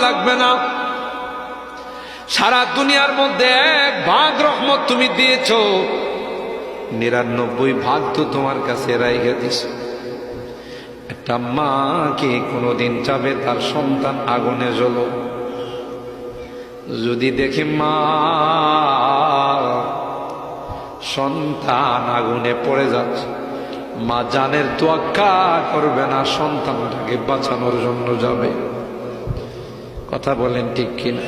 লাগবে না। সারা দুনিয়ার মধ্যে এক ভাগ রহমত তুমি দিয়েছ। নিরানব্বই ভাগ তো তোমার কাছে রাইগে দিস একটা মাকে কোনোদিন চাবে তার সন্তান আগুনে জ্বলো। যদি দেখি মা সন্তান আগুনে পড়ে যাচ্ছে, মা জানের তোয়াক্কা করবে না, সন্তানটাকে বাঁচানোর জন্য যাবে। কথা বলেন ঠিক কিনা?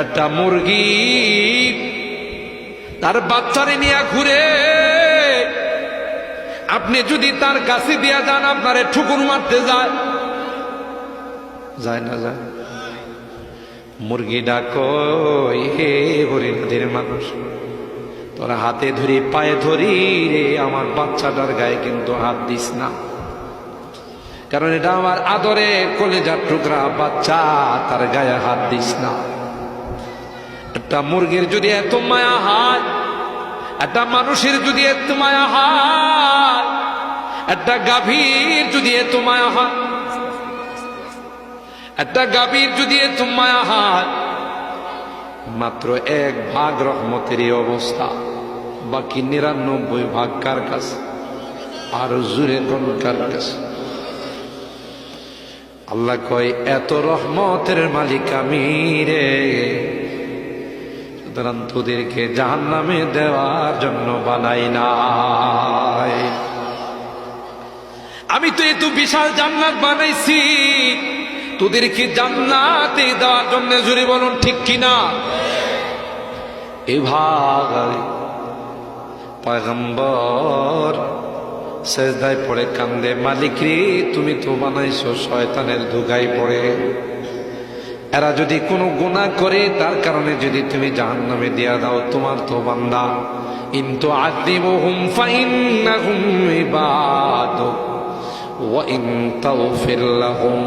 একটা মুরগি তার বাচ্চারে নিয়ে ঘুরে, আপনি যদি তার কাছে দিয়া যান, আপনারে ঠুকুর মারতে যায়। যায় না, যায় মুরগি ডাকই হে মানুষ। তোরা হাতে ধরি, পায়ে ধরি রে, আমার বাচ্চাটার গায়ে কিন্তু হাত দিস না। কারণ এটা আমার আদরে কলেজার টুকরা, বাচ্চা, তার গায়ে হাত দিস না। একটা মুরগির যদি এত মায়া হাত একটা মানুষের যদি এত মায়া হয়, একটা গাভীর যদি এত মায়া হয়, একটা গাভীর যদি এত মায়া হাত মাত্র এক ভাগ রহমতের এই অবস্থা, বাকি নিরানব্বই ভাগ কার কাছে? আর জুড়ে কোন কার কাছে? আল্লাহ কয়, এত রহমতের মালিক আমি রে। সুতরাং তোদেরকে জাহান নামে দেওয়ার জন্য বানাই নাই। আমি তো এত বিশাল জান্নাত বানাইছি। তোদেরকে জান্নাতে দেওয়ার জন্য জুড়ে বলুন, ঠিক কিনা? এভাবে পয়গম্বর সেজদায় পড়ে কান্দে মালিক রে তুমি তো বানাইছো শয়তানের ধুগাই পড়ে এরা যদি কোনো গুণা করে তার কারণে যদি তুমি জাহান নামে দিয়া দাও তোমার তো বান্দা ইন্তু আদিবহুম ফাইন্নাহুম ইবাদুক وإن تغفر لهم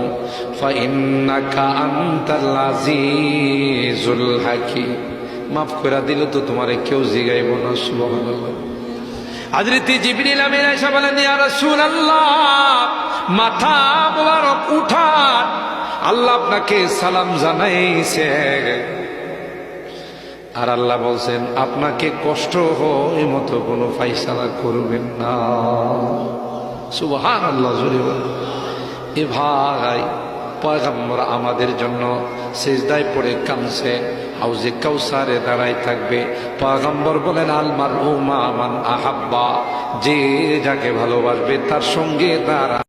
فإنك أنت العزيز الحكيم মাফ করে দিল তো তোমারে কেউ জিগাইব না সুবহানাল্লাহ হযরতে জিবরিল আমিন এসে বলেন, ইয়া রাসূলুল্লাহ, মাথা মোবারক উঠান। আল্লাহ আপনাকে সালাম জানাইছে। আর আল্লাহ বলছেন, আপনাকে কষ্ট হয় মতো কোনো ফাইসালা করবেন না। সুবহান আল্লাহ জুড়ে এ ভাই পয়গম্বর আমাদের জন্য সেজদায় পড়ে কামছে হাউজে কাউসারে দাঁড়াই থাকবে। পয়গাম্বর বলেন আলমার উমা মান আহাব্বা, যে যাকে ভালোবাসবে তার সঙ্গে তারা